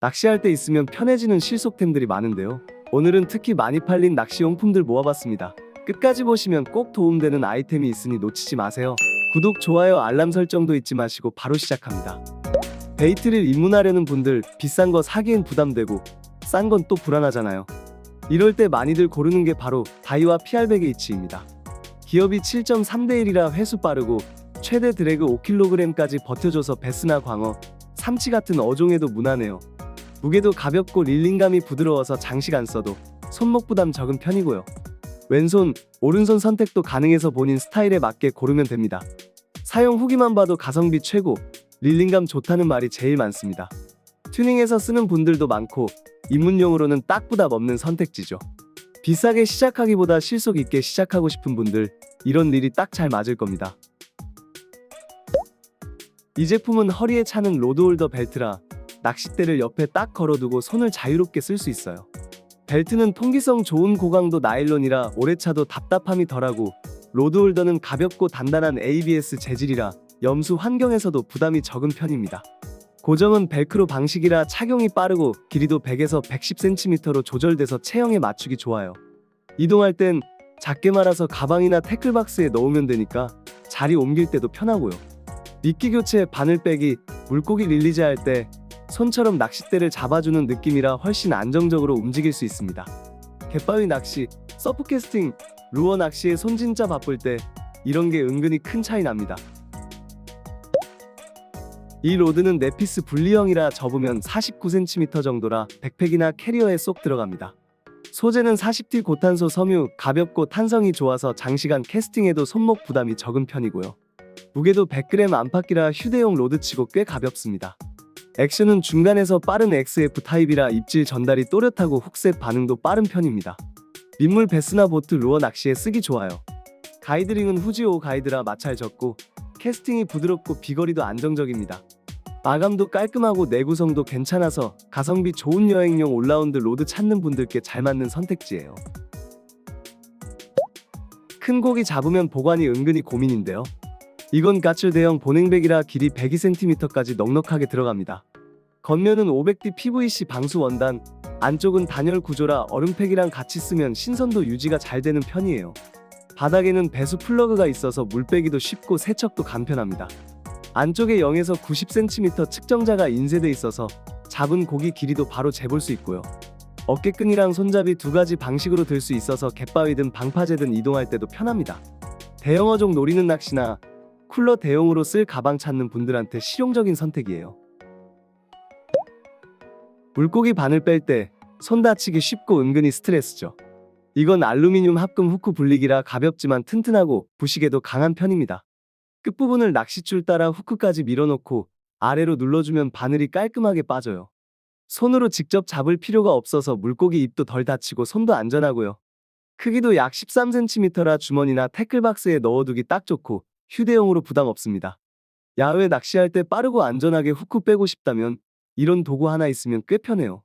낚시할 때 있으면 편해지는 실속템들이 많은데요. 오늘은 특히 많이 팔린 낚시 용품들 모아봤습니다. 끝까지 보시면 꼭 도움되는 아이템이 있으니 놓치지 마세요. 구독, 좋아요, 알람 설정도 잊지 마시고 바로 시작합니다. 베이트를 입문하려는 분들 비싼 거 사기엔 부담되고 싼 건 또 불안하잖아요. 이럴 때 많이들 고르는 게 바로 다이와 PR백EH입니다. 기업이 7.3대 1이라 회수 빠르고 최대 드래그 5kg까지 버텨줘서 베스나 광어, 삼치 같은 어종에도 무난해요. 무게도 가볍고 릴링감이 부드러워서 안 써도 손목 부담 적은 편이고요. 왼손, 오른손 선택도 가능해서 본인 스타일에 맞게 고르면 됩니다. 사용 후기만 봐도 가성비 최고, 릴링감 좋다는 말이 제일 많습니다. 튜닝해서 쓰는 분들도 많고 입문용으로는 딱 부담 없는 선택지죠. 비싸게 시작하기보다 실속 있게 시작하고 싶은 분들 이런 릴이 딱 잘 맞을 겁니다. 이 제품은 허리에 차는 로드홀더 벨트라 낚싯대를 옆에 딱 걸어두고 손을 자유롭게 쓸 수 있어요. 벨트는 통기성 좋은 고강도 나일론이라 오래 차도 답답함이 덜하고 로드홀더는 가볍고 단단한 ABS 재질이라 염수 환경에서도 부담이 적은 편입니다. 고정은 벨크로 방식이라 착용이 빠르고 길이도 100에서 110cm로 조절돼서 체형에 맞추기 좋아요. 이동할 땐 작게 말아서 가방이나 태클박스에 넣으면 되니까 자리 옮길 때도 편하고요. 미끼 교체, 바늘 빼기, 물고기 릴리즈 할때 손처럼 낚싯대를 잡아주는 느낌이라 훨씬 안정적으로 움직일 수 있습니다. 갯바위 낚시, 서프 캐스팅, 루어 낚시에 손 진짜 바쁠 때 이런 게 은근히 큰 차이 납니다. 이 로드는 네피스 분리형이라 접으면 49cm 정도라 백팩이나 캐리어에 쏙 들어갑니다. 소재는 40T 고탄소 섬유, 가볍고 탄성이 좋아서 장시간 캐스팅해도 손목 부담이 적은 편이고요. 무게도 100g 안팎이라 휴대용 로드치고 꽤 가볍습니다. 액션은 중간에서 빠른 XF 타입이라 입질 전달이 또렷하고 훅셋 반응도 빠른 편입니다. 민물 베스나 보트 루어 낚시에 쓰기 좋아요. 가이드링은 후지오 가이드라 마찰 적고 캐스팅이 부드럽고 비거리도 안정적입니다. 마감도 깔끔하고 내구성도 괜찮아서 가성비 좋은 여행용 올라운드 로드 찾는 분들께 잘 맞는 선택지예요. 큰 고기 잡으면 보관이 은근히 고민인데요. 이건 가출 대형 보냉백이라 길이 102cm까지 넉넉하게 들어갑니다. 겉면은 500D PVC 방수 원단, 안쪽은 단열 구조라 얼음팩이랑 같이 쓰면 신선도 유지가 잘 되는 편이에요. 바닥에는 배수 플러그가 있어서 물 빼기도 쉽고 세척도 간편합니다. 안쪽에 0에서 90cm 측정자가 인쇄돼 있어서 잡은 고기 길이도 바로 재볼 수 있고요. 어깨끈이랑 손잡이 두 가지 방식으로 들 수 있어서 갯바위든 방파제든 이동할 때도 편합니다. 대형 어종 노리는 낚시나 쿨러 대용으로 쓸 가방 찾는 분들한테 실용적인 선택이에요. 물고기 바늘 뺄 때 손 다치기 쉽고 은근히 스트레스죠. 이건 알루미늄 합금 후크 분리기라 가볍지만 튼튼하고 부식에도 강한 편입니다. 끝부분을 낚싯줄 따라 후크까지 밀어넣고 아래로 눌러주면 바늘이 깔끔하게 빠져요. 손으로 직접 잡을 필요가 없어서 물고기 입도 덜 다치고 손도 안전하고요. 크기도 약 13cm라 주머니나 태클박스에 넣어두기 딱 좋고 휴대용으로 부담 없습니다. 야외 낚시할 때 빠르고 안전하게 후크 빼고 싶다면 이런 도구 하나 있으면 꽤 편해요.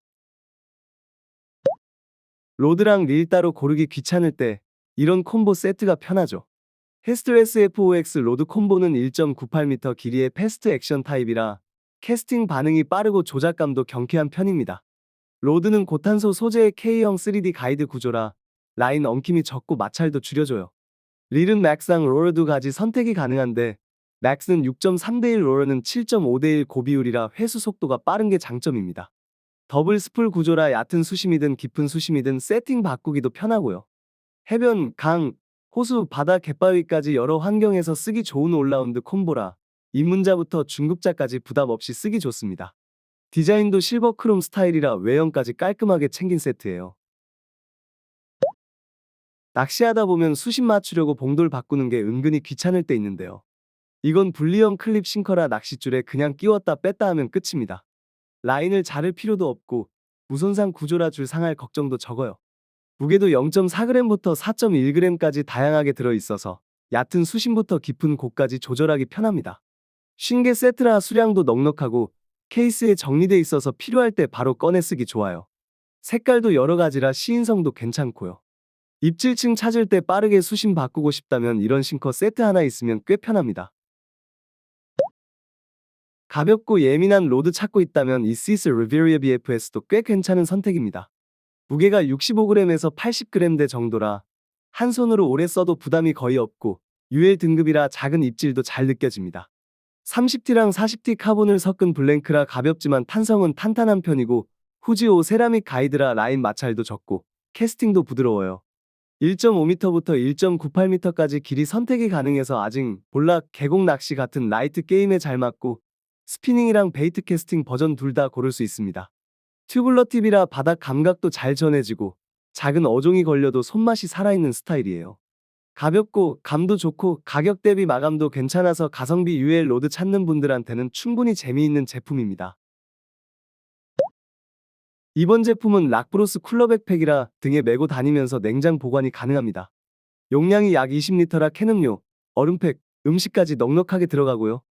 로드랑 릴 따로 고르기 귀찮을 때 이런 콤보 세트가 편하죠. 헤스트 SFOX 로드 콤보는 1.98m 길이의 패스트 액션 타입이라 캐스팅 반응이 빠르고 조작감도 경쾌한 편입니다. 로드는 고탄소 소재의 K형 3D 가이드 구조라 라인 엉킴이 적고 마찰도 줄여줘요. 릴은 맥상 로러 두 가지 선택이 가능한데 맥스는 6.3대1 로러는 7.5대1 고비율이라 회수 속도가 빠른 게 장점입니다. 더블 스풀 구조라 얕은 수심이든 깊은 수심이든 세팅 바꾸기도 편하고요. 해변, 강, 호수, 바다, 갯바위까지 여러 환경에서 쓰기 좋은 올라운드 콤보라 입문자부터 중급자까지 부담 없이 쓰기 좋습니다. 디자인도 실버 크롬 스타일이라 외형까지 깔끔하게 챙긴 세트예요. 낚시하다 보면 수심 맞추려고 봉돌 바꾸는 게 은근히 귀찮을 때 있는데요. 이건 분리형 클립 싱커라 낚싯줄에 그냥 끼웠다 뺐다 하면 끝입니다. 라인을 자를 필요도 없고 무손상 구조라 줄 상할 걱정도 적어요. 무게도 0.4g부터 4.1g까지 다양하게 들어있어서 얕은 수심부터 깊은 곳까지 조절하기 편합니다. 신개 세트라 수량도 넉넉하고 케이스에 정리돼 있어서 필요할 때 바로 꺼내 쓰기 좋아요. 색깔도 여러 가지라 시인성도 괜찮고요. 입질층 찾을 때 빠르게 수심 바꾸고 싶다면 이런 싱커 세트 하나 있으면 꽤 편합니다. 가볍고 예민한 로드 찾고 있다면 이 시스 리베리아 BFS도 꽤 괜찮은 선택입니다. 무게가 65g에서 80g대 정도라 한 손으로 오래 써도 부담이 거의 없고 UL 등급이라 작은 입질도 잘 느껴집니다. 30T랑 40T 카본을 섞은 블랭크라 가볍지만 탄성은 탄탄한 편이고 후지오 세라믹 가이드라 라인 마찰도 적고 캐스팅도 부드러워요. 1.5m부터 1.98m까지 길이 선택이 가능해서 아직 볼락 계곡 낚시 같은 라이트 게임에 잘 맞고 스피닝이랑 베이트 캐스팅 버전 둘 다 고를 수 있습니다. 튜블러 팁이라 바닥 감각도 잘 전해지고 작은 어종이 걸려도 손맛이 살아있는 스타일이에요. 가볍고 감도 좋고 가격 대비 마감도 괜찮아서 가성비 UL 로드 찾는 분들한테는 충분히 재미있는 제품입니다. 이번 제품은 락브로스 쿨러 백팩이라 등에 메고 다니면서 냉장 보관이 가능합니다. 용량이 약 20리터라 캔음료, 얼음팩, 음식까지 넉넉하게 들어가고요.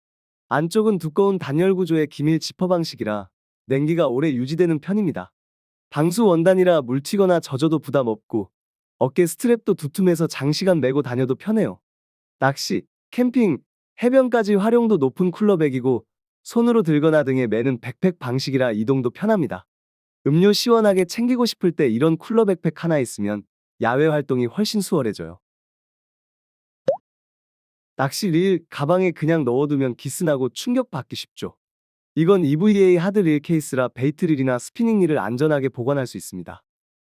안쪽은 두꺼운 단열 구조의 기밀 지퍼 방식이라 냉기가 오래 유지되는 편입니다. 방수 원단이라 물 튀거나 젖어도 부담 없고 어깨 스트랩도 두툼해서 장시간 메고 다녀도 편해요. 낚시, 캠핑, 해변까지 활용도 높은 쿨러백이고 손으로 들거나 등에 매는 백팩 방식이라 이동도 편합니다. 음료 시원하게 챙기고 싶을 때 이런 쿨러 백팩 하나 있으면 야외 활동이 훨씬 수월해져요. 낚시 릴 가방에 그냥 넣어두면 기스나고 충격받기 쉽죠. 이건 EVA 하드 릴 케이스라 베이트 릴이나 스피닝 릴을 안전하게 보관할 수 있습니다.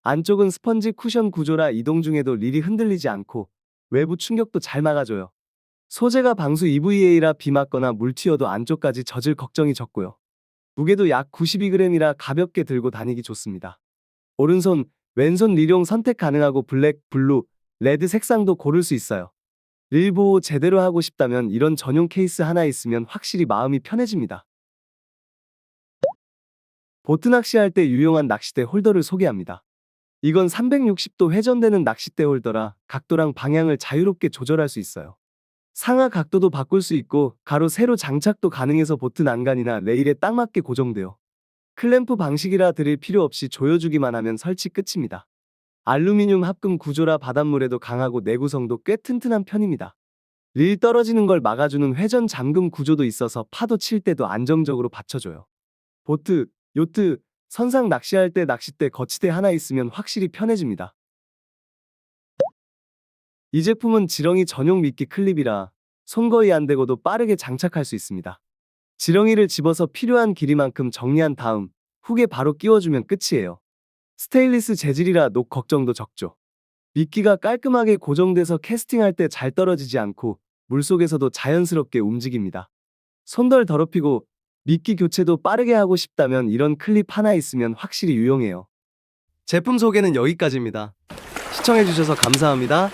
안쪽은 스펀지 쿠션 구조라 이동 중에도 릴이 흔들리지 않고 외부 충격도 잘 막아줘요. 소재가 방수 EVA라 비 맞거나 물 튀어도 안쪽까지 젖을 걱정이 적고요. 무게도 약 92g이라 가볍게 들고 다니기 좋습니다. 오른손, 왼손 릴용 선택 가능하고 블랙, 블루, 레드 색상도 고를 수 있어요. 릴 보호 제대로 하고 싶다면 이런 전용 케이스 하나 있으면 확실히 마음이 편해집니다. 보트 낚시할 때 유용한 낚싯대 홀더를 소개합니다. 이건 360도 회전되는 낚싯대 홀더라 각도랑 방향을 자유롭게 조절할 수 있어요. 상하 각도도 바꿀 수 있고 가로 세로 장착도 가능해서 보트 난간이나 레일에 딱 맞게 고정돼요. 클램프 방식이라 드릴 필요 없이 조여주기만 하면 설치 끝입니다. 알루미늄 합금 구조라 바닷물에도 강하고 내구성도 꽤 튼튼한 편입니다. 릴 떨어지는 걸 막아주는 회전 잠금 구조도 있어서 파도 칠 때도 안정적으로 받쳐줘요. 보트, 요트, 선상 낚시할 때 낚싯대 거치대 하나 있으면 확실히 편해집니다. 이 제품은 지렁이 전용 미끼 클립이라 손 거의 안 대고도 빠르게 장착할 수 있습니다. 지렁이를 집어서 필요한 길이만큼 정리한 다음 훅에 바로 끼워주면 끝이에요. 스테인리스 재질이라 녹 걱정도 적죠. 미끼가 깔끔하게 고정돼서 캐스팅할 때 잘 떨어지지 않고 물속에서도 자연스럽게 움직입니다. 손덜 더럽히고 미끼 교체도 빠르게 하고 싶다면 이런 클립 하나 있으면 확실히 유용해요. 제품 소개는 여기까지입니다. 시청해주셔서 감사합니다.